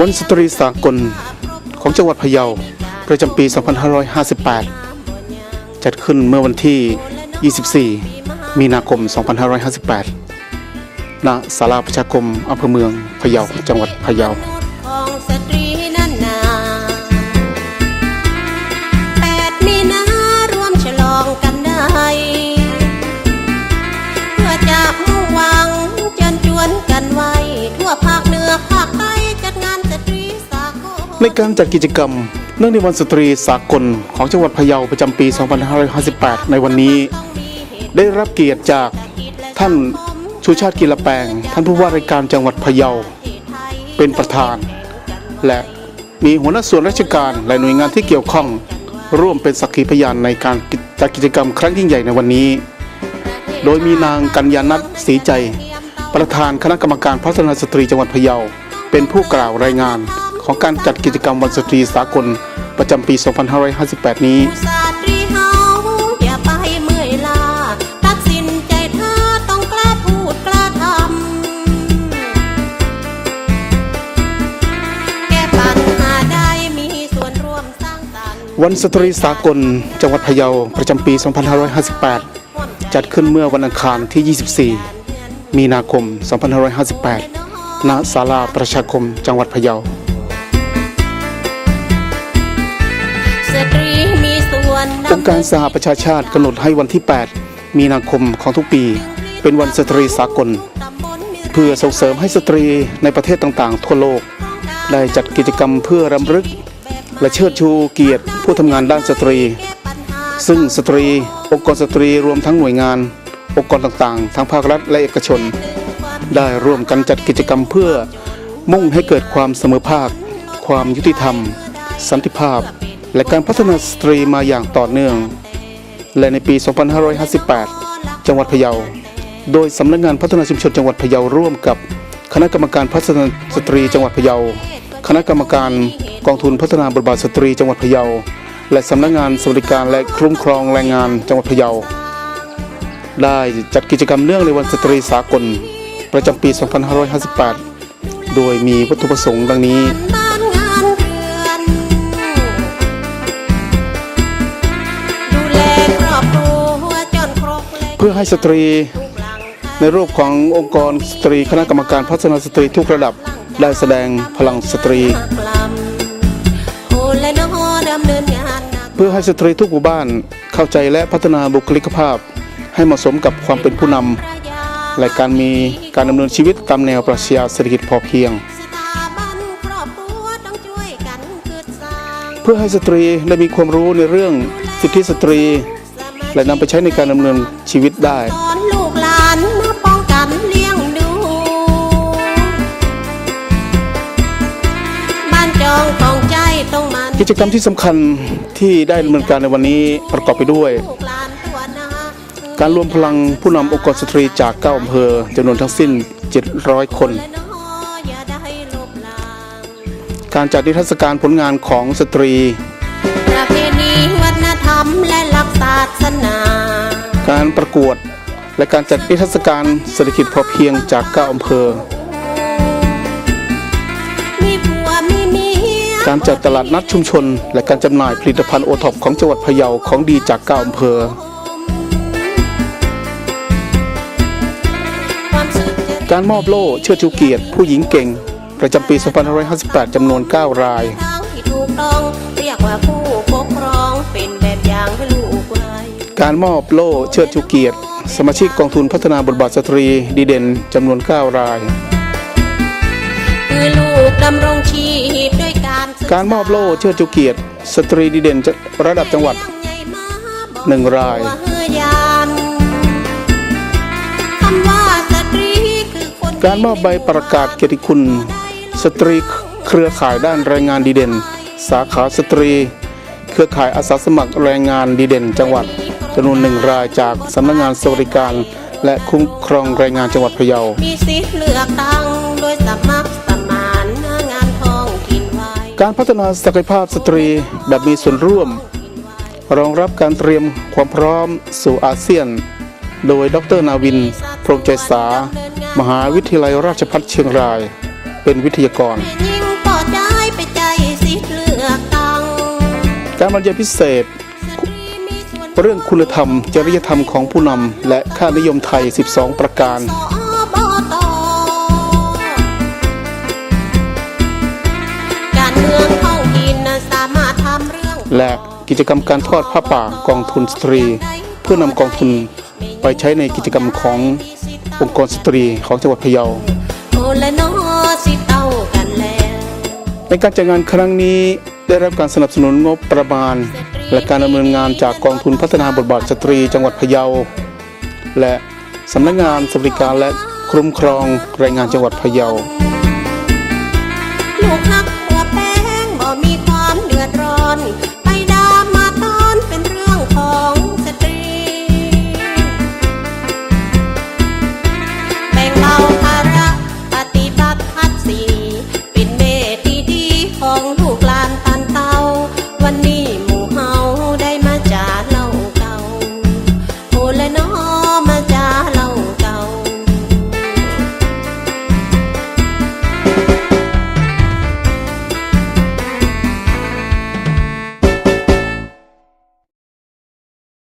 วันสตรีสากลของจังหวัดพะเยาประจำปี 2558 จัดขึ้นเมื่อวันที่ 24 มีนาคม 2558 ณ ศาลาประชาคมอำเภอเมืองพะเยา จังหวัดพะเยา ในการจัดกิจกรรม เนื่องในวันสตรีสากลของจังหวัดพะเยาประจำปี 2558 ในวันนี้ ได้รับเกียรติจากท่านชูชาติกีฬาแปง ท่านผู้ว่าราชการจังหวัดพะเยาเป็นประธาน และมีหัวหน้าส่วนราชการและหน่วยงานที่เกี่ยวข้อง ร่วมเป็นสักขีพยานในการจัดกิจกรรมครั้งยิ่งใหญ่ในวันนี้ โดยมีนางกัญญานัทศรีใจ ประธานคณะกรรมการพัฒนาสตรีจังหวัดพะเยาเป็นผู้กล่าวรายงาน ของการจัดกิจกรรมวันสตรีสากลประจำปี 2558 นี้สตรีเฮาอย่าไปเมื่อยล้าตัดสินใจเธอต้องกล้าพูดกล้าทำแก้ปัญหาได้มีส่วนร่วมสร้างสรรค์วันสตรีสากล จังหวัดพะเยาประจำปี 2558 จัดขึ้นเมื่อวันอังคารที่ 24 มีนาคม 2558 ณ ศาลาประชาคม จังหวัดพะเยา องค์การสหประชาชาติกำหนดให้วันที่ 8 มีนาคมของทุกปี เป็นวันสตรีสากล เพื่อส่งเสริมให้สตรีในประเทศต่างๆ ทั่วโลก ได้จัดกิจกรรมเพื่อรำลึก และเชิดชูเกียรติผู้ทำงานด้านสตรี ซึ่งสตรี องค์กรสตรีรวมทั้งหน่วยงาน องค์กรต่างๆ ทั้งภาครัฐและเอกชน ได้ร่วมกันจัดกิจกรรมเพื่อมุ่งให้เกิดความเสมอภาค ความยุติธรรม สันติภาพ และการพัฒนาสตรีมาอย่างต่อเนื่อง และในปี 2558 จังหวัดพะเยา โดยสำนักงานพัฒนาชุมชนจังหวัดพะเยาร่วมกับ คณะกรรมการพัฒนาสตรีจังหวัดพะเยา คณะกรรมการกองทุนพัฒนาบทบาทสตรีจังหวัดพะเยา และสำนักงานสวัสดิการและคุ้มครองแรงงานจังหวัดพะเยา ได้จัดกิจกรรมเนื่องในวันสตรีสากล ประจำปี 2558 โดยมีวัตถุประสงค์ดังนี้ เพื่อให้สตรีในรูปขององค์กรสตรีคณะกรรมการพัฒนาสตรีทุกระดับได้แสดงพลังสตรี เพื่อให้สตรีทุกหมู่บ้านเข้าใจและพัฒนาบุคลิกภาพ ให้เหมาะสมกับความเป็นผู้นำและการมีการดำเนินชีวิตตามแนวปรัชญาเศรษฐกิจพอเพียง เพื่อให้สตรีได้มีความรู้ในเรื่องสิทธิสตรี และนำไปใช้ในการดำเนิน ชีวิตได้สอนลูกหลานมาป้องกันเลี้ยงดูบ้านจองของใจต้องมันกิจกรรมที่สำคัญที่ได้ดำเนินการในวันนี้ประกอบไปด้วยลูกหลานตัวนาการรวมพลังผู้นำองค์กรสตรีจาก9อำเภอจำนวนทั้งสิ้น 700 คนและนออย่าได้ลบลางการจัดนิทรรศการผลงานของสตรี ประเพณีวัฒนธรรมและหลักศาสนา การประกวด และการจัดนิทรรศการเศรษฐกิจพอเพียงจาก 9 อำเภอมีผัวมีเมียการจัดตลาดนัดชุมชน และการจำหน่ายผลิตภัณฑ์โอท็อปของจังหวัดพะเยาของดีจาก 9 อำเภอความสุขจะการมอบโล่เชิดชูเกียรติผู้หญิงเก่ง ประจำปี 2558 จำนวน 9 ราย การมอบโล่เชิดชูเกียรติ สมาชิกกองทุนพัฒนาบทบาทสตรีดีเด่นจำนวน 9 ราย คือลูกดำรงชีพด้วยการศึการมอบโล่เชิดชูเกียรติ สตรีดีเด่นระดับจังหวัดหนึ่งรายคำว่าสตรีคือคนการมอบใบประกาศเกียรติคุณ สตรีเครือข่ายด้านแรงงานดีเด่น สาขาสตรี เครือข่ายอาสาสมัครแรงงานดีเด่นจังหวัด จำนวนหนึ่งรายจากสำนักงงานสวัสดิการ และคุ้มครองแรงงานจังหวัดพะเยาการพัฒนาศักยภาพสตรีแบบมีส่วนร่วม รองรับการเตรียมความพร้อมสู่อาเซียน โดยดรนาวิน พรมใจสา มหาวิทยาลัยราชพัฏเชียงราย เป็นวิทยากรกการบรรยายพิเศษ เรื่องคุณธรรม จริยธรรมของผู้นำ และค่านิยมไทย 12 ประการสอบตการเมืองท้องถิ่นน่ะสามารถทำเรื่องและกิจกรรมการทอดผ้าป่ากองทุนสตรี เพื่อนำกองทุนไปใช้ในกิจกรรมขององค์กรสตรีของจังหวัดพะเยาโอละนอสิเต้ากันแล้วในการจัดงานครั้งนี้ได้รับการสนับสนุนงบประมาณ และการดำเนินงานจากกองทุนพัฒนาบทบาทสตรีจังหวัดพะเยา และสำนักงานสวัสดิการและคุ้มครองแรงงานจังหวัดพะเยา